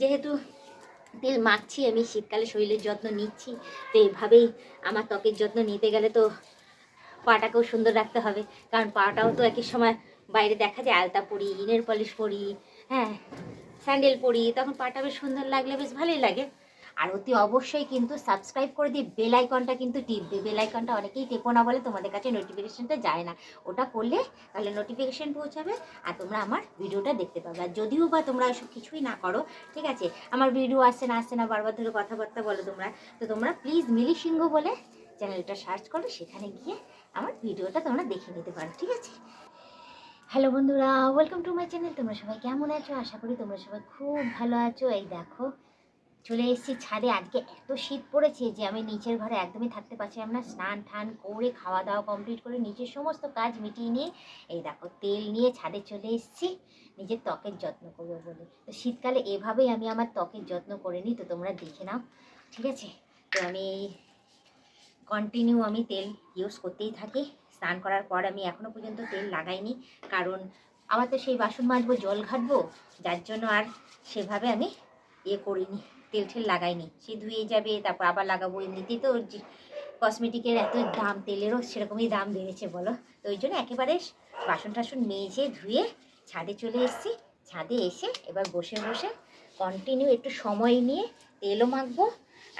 যেহেতু তেল মাখছি, আমি শীতকালে শরীরের যত্ন নিচ্ছি, তো এভাবেই আমার ত্বকের যত্ন নিতে গেলে তো পাটাকেও সুন্দর রাখতে হবে। কারণ পাটাও তো একই সময় বাইরে দেখা যায়, আলতা পরি ইনের পলিশ পরি হ্যাঁ স্যান্ডেল পরি, তখন পাটা বেশ সুন্দর লাগলে বেশ ভালোই লাগে। আর অতি অবশ্যই কিন্তু সাবস্ক্রাইব করে দিয়ে বেল আইকনটা কিন্তু টিপবে বেল আইকনটা অনেকেই টেপো না বলে তোমাদের কাছে নোটিফিকেশনটা যায় না। ওটা করলে তাহলে নোটিফিকেশন পৌঁছাবে আর তোমরা আমার ভিডিওটা দেখতে পাবে। আর যদিও বা তোমরা এসব কিছুই না করো, ঠিক আছে? আমার ভিডিও আসছে না আসছে না বারবার ধরে কথাবার্তা বলো তোমরা। তো তোমরা প্লিজ মিলি সিংহ বলে চ্যানেলটা সার্চ করো, সেখানে গিয়ে আমার ভিডিওটা তোমরা দেখে নিতে পারো, ঠিক আছে? হ্যালো বন্ধুরা ওয়েলকাম টু মাই চ্যানেল তোমরা সবাই কেমন আছো? আশা করি তোমরা সবাই খুব ভালো আছো। এই দেখো চলে এসেছি ছাদে। আজকে এত শীত পড়েছে যে আমি নিচের ঘরে একদমই থাকতে পারছিলাম না। স্নান টান করে খাওয়া দাওয়া কমপ্লিট করে নিচের সমস্ত কাজ মিটিয়ে নিয়ে, এই দেখো তেল নিয়ে ছাদে চলে এসেছি। নিজের ত্বকের যত্ন করব বলে। তো শীতকালে এভাবেই আমি আমার ত্বকের যত্ন করে নিই, তো তোমরা দেখে নাও। ঠিক আছে? তো আমি কন্টিনিউ আমি তেল ইউজ করতেই থাকি। স্নান করার পর আমি এখনও পর্যন্ত তেল লাগাইনি। কারণ আমার তো সেই বাসন মাজবো, জল ঘাটবো, যার জন্য আর সেভাবে আমি ইয়ে করিনি। তেল ঠেল লাগাইনি। সে ধুয়ে যাবে, তারপর আবার লাগাবো। এমনিতেই তো কসমেটিকের এত দাম, তেলেরও সেরকমই দাম বেড়েছে বলো। তো ওই জন্য একেবারে বাসন টাসন মেজে ধুয়ে ছাদে চলে এসেছি। ছাদে এসে এবার বসে বসে কন্টিনিউ একটু সময় নিয়ে তেলও মাখবো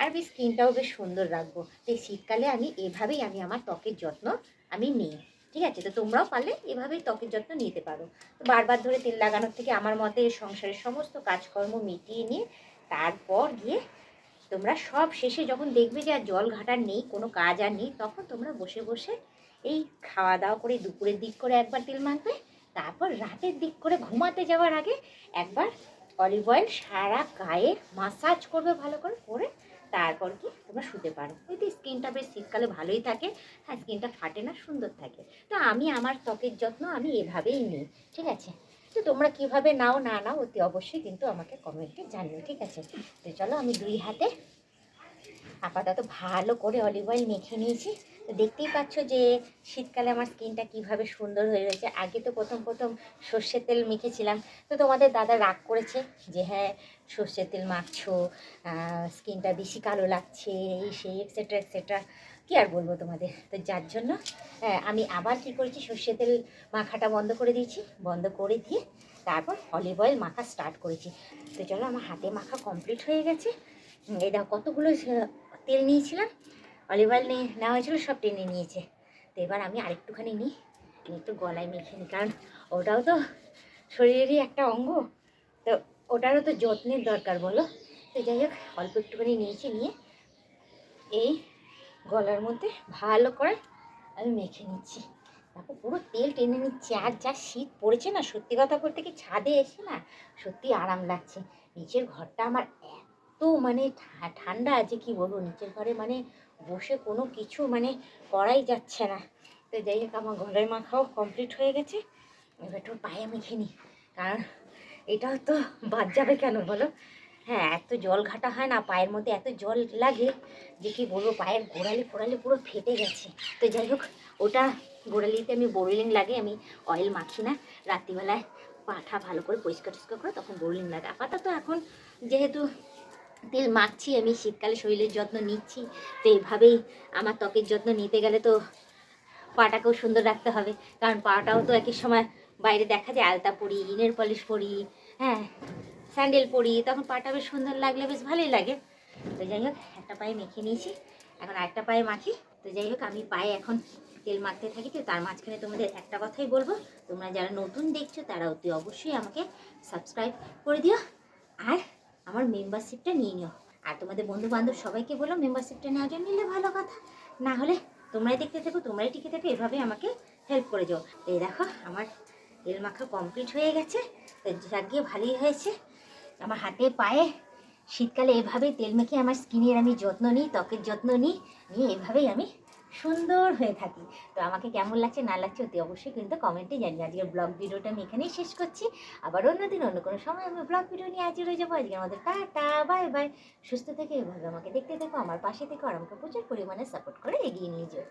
আর বেশ স্কিনটাও বেশ সুন্দর রাখব। তো শীতকালে আমি এভাবেই আমি আমার ত্বকের যত্ন আমি নিই। ঠিক আছে? তো তোমরাও পারলে এভাবেই ত্বকের যত্ন নিতে পারো। তো বারবার ধরে তেল লাগানোর থেকে আমার মতে সংসারের সমস্ত কাজকর্ম মিটিয়ে নিয়ে তারপর গিয়ে তোমরা সব শেষে যখন দেখবে যে আর জল ঘাটার নেই, কোনো কাজ আর নেই, তখন তোমরা বসে বসে এই খাওয়া দাওয়া করে দুপুরের দিক করে একবার তেল মাখবে, তারপর রাতের দিক করে ঘুমাতে যাওয়ার আগে একবার অলিভ অয়েল সারা গায়ে মাসাজ করবে ভালো করে করে তারপর কি তোমরা শুতে পারো। ওই স্কিনটা বেশ শীতকালে ভালোই থাকে হ্যাঁ স্কিনটা ফাটে না, সুন্দর থাকে। তো আমি আমার ত্বকের যত্ন আমি এভাবেই নিই, ঠিক আছে? তো তোমরা কীভাবে নাও, না নাও, অতি অবশ্যই কিন্তু আমাকে কমেন্টে জানিও, ঠিক আছে? তো চলো আমি দুই হাতে আপাতত ভালো করে অলিভ অয়েল মেখে নিয়েছি। তো দেখতেই পাচ্ছ যে শীতকালে আমার স্কিনটা কীভাবে সুন্দর হয়ে রয়েছে। আগে তো প্রথম প্রথম সর্ষের তেল মেখেছিলাম। তো তোমাদের দাদা রাগ করেছে যে হ্যাঁ সর্ষের তেল মাখছো স্কিনটা বেশি কালো লাগছে, এই সেই এক্সেট্রা এক্সেট্রা কী আর বলব তোমাদের? তো যার জন্য আমি আবার কী করেছি সর্ষের তেল মাখাটা বন্ধ করে দিয়েছি, বন্ধ করে দিয়ে তারপর অলিভ অয়েল মাখা স্টার্ট করেছি। তো চলো, আমার হাতে মাখা কমপ্লিট হয়ে গেছে। দেখো, কতগুলো তেল নিয়েছিলাম। অলিভ অয়েল নিয়ে নেওয়া হয়েছিল, সব টেনে নিয়েছে। তো এবার আমি আরেকটুখানি নিই একটু গলায় মেখে নিই, কারণ ওটাও তো শরীরেরই একটা অঙ্গ। তো ওটারও তো যত্নের দরকার, বলো? তো যাই হোক, অল্প একটুখানি নিয়েছি, নিয়ে এই গলার মধ্যে ভালো করে আমি মেখে নিচ্ছি। তারপর পুরো তেল টেনে নিচ্ছি, আর যা শীত পড়েছে না, সত্যি কথা বলতে কি ছাদে এসে না সত্যি আরাম লাগছে। নিচের ঘরটা আমার এত মানে ঠান্ডা আছে, কি বলব? নিচের ঘরে মানে বসে কোনো কিছু মানে করাই যাচ্ছে না। তো যাই হোক, আমার গলায় মাখাও কমপ্লিট হয়ে গেছে। এবার একটু পায়ে মেখে নিই, কারণ এটাও তো বাদ যাবে কেন বলো? হ্যাঁ এত জল ঘাটা হয় না, পায়ের মধ্যে এত জল লাগে যে কি বলব, পায়ের গোড়ালি ফোড়ালি পুরো ফেটে গেছে। তো যাই হোক, ওটা গোড়ালিতে আমি বোরলিং লাগে আমি অয়েল মাখি না, রাত্রিবেলায় পাঠা ভালো করে পরিষ্কার টরিষ্কার করে তখন বোরলিং লাগে আপাতত এখন যেহেতু তেল মাখছি, আমি শীতকালে শরীরের যত্ন নিচ্ছি, তো এইভাবেই আমার ত্বকের যত্ন নিতে গেলে তো পাটাকেও সুন্দর রাখতে হবে। কারণ পাটাও তো একই সময় বাইরে দেখা যায়, আলতা পরি ইনের পলিশ পরি হ্যাঁ স্যান্ডেল পরি, তখন পাটা বেশ সুন্দর লাগলে বেশ ভালোই লাগে। তো যাই হোক, একটা পায়ে মেখে নিয়েছি, এখন আরেকটা পায়ে মাখি। তো যাই হোক, আমি পায়ে এখন তেল মাখতে থাকি, তো তার মাঝখানে তোমাদের একটা কথাই বলব। তোমরা যারা নতুন দেখছ, তারা অতি অবশ্যই আমাকে সাবস্ক্রাইব করে দিও, আর আমার মেম্বারশিপটা নিয়ে নিও। আর তোমাদের বন্ধু বান্ধব সবাইকে বলো মেম্বারশিপটা নেওয়ার জন্য নিলে ভালো কথা। না হলে তোমরাই দেখতে থাকো, তোমরাই টিকে থাকো, এভাবে আমাকে হেল্প করে যাও। এই দেখো, আমার তেল মাখা কমপ্লিট হয়ে গেছে। তো গিয়ে ভালোই হয়েছে। আমার হাতে পায়ে। শীতকালে এভাবেই তেল মেখে আমার স্কিনের আমি যত্ন নিই, ত্বকের যত্ন নিই, নিয়ে এভাবেই আমি সুন্দর হয়ে থাকি। তো আমাকে কেমন লাগছে, না লাগছে অতি অবশ্যই কিন্তু কমেন্টে জানি আজকের ব্লগ ভিডিওটা আমি এখানেই শেষ করছি। আবার অন্যদিন অন্য কোনো সময় আমি ব্লগ ভিডিও নিয়ে হাজির হয়ে যাব। আজকে আমাদের টাটা বাই বাই সুস্থ থেকে, এভাবে আমাকে দেখতে থাকো, আমার পাশে থেকে, আর আমাকে প্রচুর পরিমাণে সাপোর্ট করে এগিয়ে নিয়ে যাও।